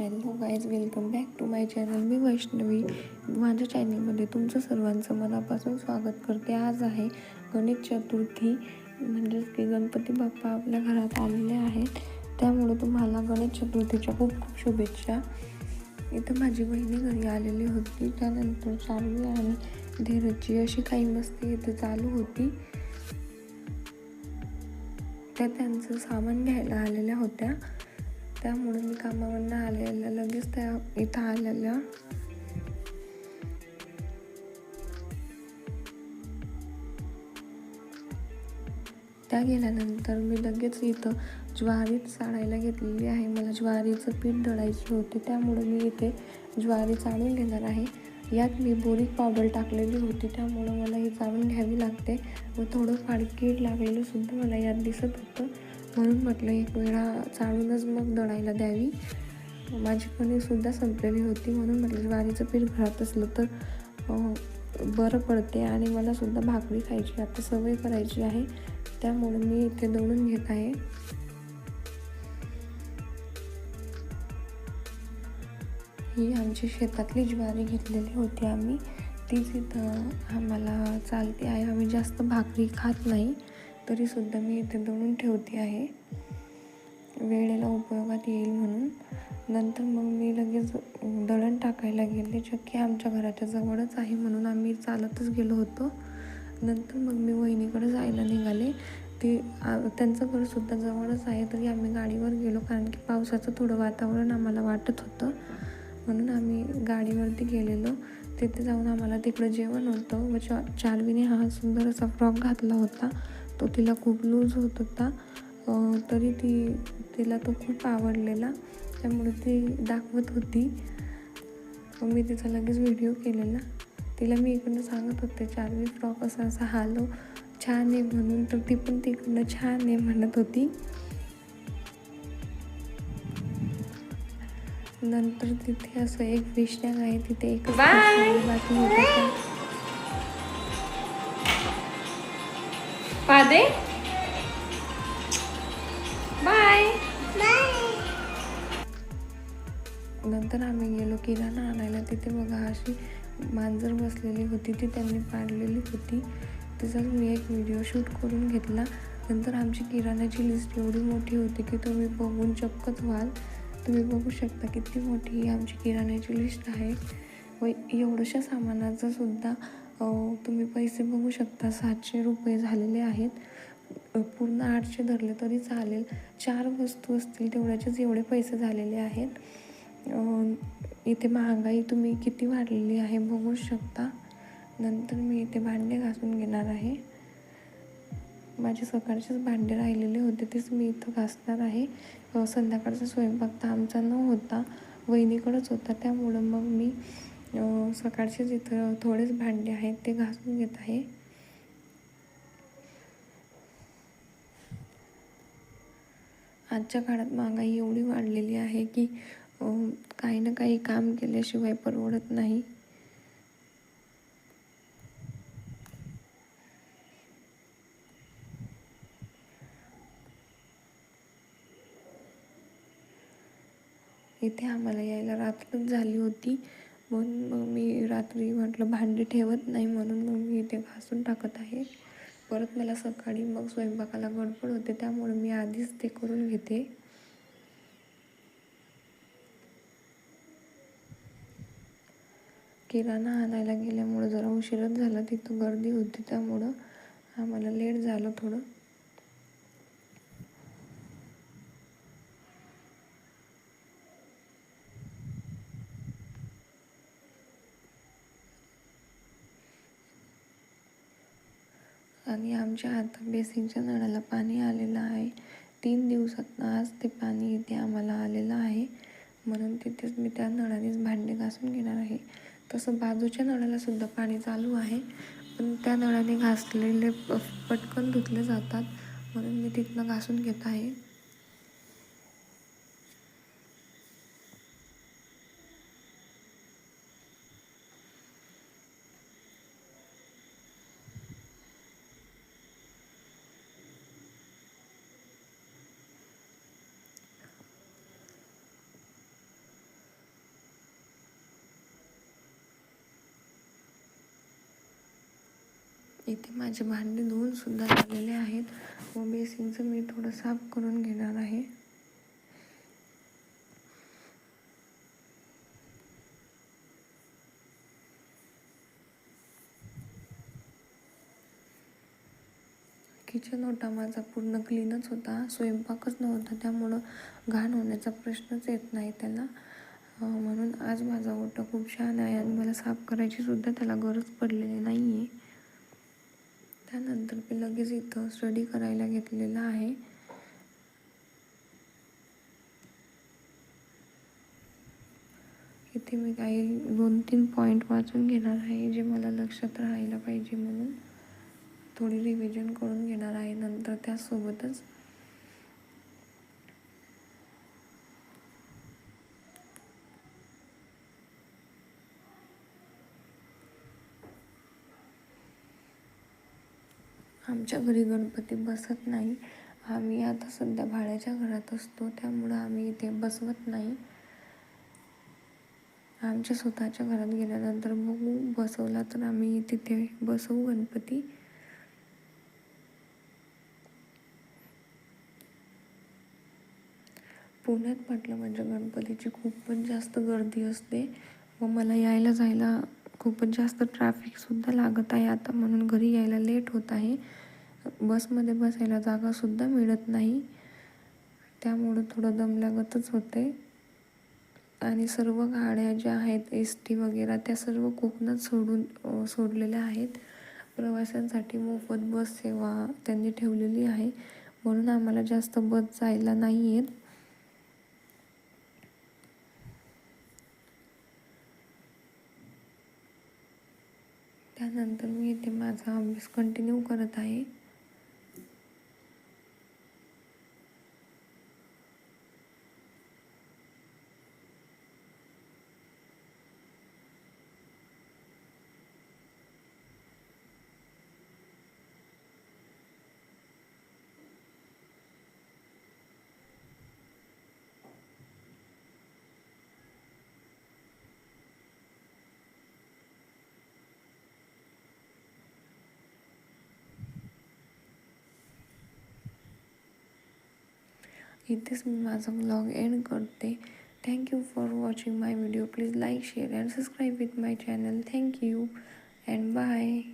Hello guys welcome back to my channel. मी वैष्णवी. माझ्या चॅनलमध्ये तुमचं सर्वांचं मनापासून स्वागत करते. आज आहे गणेश चतुर्थी म्हणजेच की गणपती बाप्पा आपल्या घरात आलेले आहेत. त्यामुळे तुम्हाला गणेश चतुर्थीच्या खूप खूप शुभेच्छा. इथं माझी बहिणी घरी आलेली होती. त्यानंतर चालवी आणि धीरजची अशी काही मस्ती इथे चालू होती. त्या त्यांचं सामान घ्यायला आलेल्या होत्या. त्यामुळे मी कामावरनं आलेल्या लगेच त्या इथं आलेल्या. त्या गेल्यानंतर मी लगेच इथं ज्वारीच चाळायला घेतलेली आहे. मला ज्वारीचं पीठ दळायची होती त्यामुळे मी इथे ज्वारी चाळून घेणार आहे. यात मी बोरीक पावडर टाकलेली होती त्यामुळं मला ही चाळून घ्यावी लागते. व थोडं कीड लागलेलं सुद्धा मला यात दिसत होतं. म्हणून म्हटलं एक वेळा चाळूनच मग दळायला द्यावी. माझी कणीसुद्धा संपलेली होती म्हणून म्हटलं ज्वारीचं पीठ घरात असलं तर बरं पडते आणि मला सुद्धा भाकरी खायची आता सवय करायची आहे. त्यामुळे मी इथे दळून घेत आहे. ही आमची शेतातली ज्वारी घेतलेली होती आम्ही. तीच इथं आम्हाला चालते आहे. आम्ही जास्त भाकरी खात नाही. तरीसुद्धा मी इथे दळून ठेवते आहे. वेळेला उपयोगात येईल म्हणून. नंतर मग मी लगेच दळण टाकायला गेले. चक्की आमच्या घराच्या जवळच आहे म्हणून आम्ही चालतच गेलो होतो. नंतर मग मी वहिनीकडे जायला निघाले. ती त्यांचं घरसुद्धा जवळच आहे तरी आम्ही गाडीवर गेलो. कारण की पावसाचं थोडं वातावरण आम्हाला वाटत होतं. म्हणून आम्ही गाडीवरती गेलेलो. तिथे जाऊन आम्हाला तिकडं जेवण होतं. व चा चार्वीने हा सुंदर असा फ्रॉक घातला होता. तो तिला खूप लूज होत होता. तरी ती तिला तो खूप आवडलेला. त्यामुळे ती दाखवत होती. मी तिचा लगेच व्हिडिओ केलेला. तिला मी इकडनं सांगत होते चार्वी फ्रॉक असा असा हालो छान आहे म्हणून. तर ती पण तिकडनं छान आहे म्हणत होती. नंतर तिथे असं एक टँक आहे तिथे एक बाकी होतं बाय नंतर आम्ही गेलो किराणा आणायला. तिथे बघा अशी मांजर बसलेली होती. ती त्यांनी पाडलेली होती. तिचाच मी एक व्हिडिओ शूट करून घेतला. नंतर आमची किराण्याची लिस्ट एवढी मोठी होती की तुम्ही बघून चक्कच व्हाल. तुम्ही बघू शकता किती मोठी ही आमची किराण्याची लिस्ट आहे. व एवढ्याशा सामानाचं सुद्धा तुम्ही पैसे बघू शकता सातशे रुपये झालेले आहेत. पूर्ण आठशे धरले तरी चालेल. चार वस्तू असतील तेवढ्याचेच एवढे पैसे झालेले आहेत. इथे महागाई तुम्ही किती वाढलेली आहे बघू शकता. नंतर मी इथे भांडे घासून घेणार आहे. माझे सकाळचेच भांडे राहिलेले होते तेच मी इथं घासणार आहे. संध्याकाळचा स्वयंपाक तर आमचा न होता वहिनीकडंच होता त्यामुळं मग मी सकाळचेच इथं थोडेच भांडे आहेत ते घासून घेत आहे. आजच्या काळात महागाई एवढी वाढलेली आहे की काही ना काही काम केल्याशिवाय परवडत नाही. इथे आम्हाला यायला रात्रच झाली होती. म्हणून मग मी रात्री म्हटलं भांडी ठेवत नाही म्हणून मग मी इथे घासून टाकत आहे. परत मला सकाळी मग स्वयंपाकाला गडबड होते त्यामुळे मी आधीच ते करून घेते. किराणा आणायला गेल्यामुळं जरा उशीरच झाला तिथं गर्दी होती त्यामुळं आम्हाला लेट झालं थोडं. आणि आमच्या आता बेसिनच्या नळाला पाणी आलेलं आहे. तीन दिवसात आज ते पाणी इथे आम्हाला आलेलं आहे. म्हणून तिथेच मी त्या नळानेच भांडे घासून घेणार आहे. तसं बाजूच्या नळाला सुद्धा पाणी चालू आहे. पण त्या नळाने घासलेले प- पटकन धुतले जातात. म्हणून मी तिथनं घासून घेत आहे. इथे माझे भांडे धुवून सुद्धा झालेले आहेत. व बेसिनचं मी थोडं साफ करून घेणार आहे. किचन ओटा माझा पूर्ण क्लीनच होता. स्वयंपाकच नव्हता. त्यामुळं घाण होण्याचा प्रश्नच येत नाही त्याला. म्हणून आज माझा ओटा खूप छान आहे आणि मला साफ करायची सुद्धा त्याला गरज पडलेली नाही आहे त्यानंतर मी लगेच इथं स्टडी करायला घेतलेला आहे. इथे मी काही दोन तीन पॉईंट वाचून घेणार आहे जे मला लक्षात राहायला पाहिजे म्हणून. थोडी रिव्हिजन करून घेणार आहे नंतर त्यासोबतच आमच्या घरी गणपती बसत नाही. आम्ही आता सध्या भाड्याच्या घरात असतो त्यामुळं आम्ही इथे बसवत नाही. आमच्या स्वतःच्या घरात गेल्यानंतर बघू बसवला तर आम्ही तिथे बसवू गणपती. पुण्यात म्हटलं म्हणजे गणपतीची खूपच जास्त गर्दी असते. व मला यायला जायला खूपच जास्त ट्रॅफिकसुद्धा लागत आहे आता. म्हणून घरी यायला लेट होत आहे. बसमध्ये बसायला जागासुद्धा मिळत नाही. त्यामुळं थोडं दम लागतच होते. आणि सर्व गाड्या ज्या आहेत एस टी वगैरे त्या सर्व कोकणात सोडून सोडलेल्या आहेत. प्रवाशांसाठी मोफत बस सेवा त्यांनी ठेवलेली आहे. म्हणून आम्हाला जास्त बस जायला नाही आहेत त्यानंतर मी इथे माझा अभ्यास कंटिन्यू करत आहे. with this last vlog end good day thank you for watching my video. Please like share and subscribe with my channel. Thank you and bye.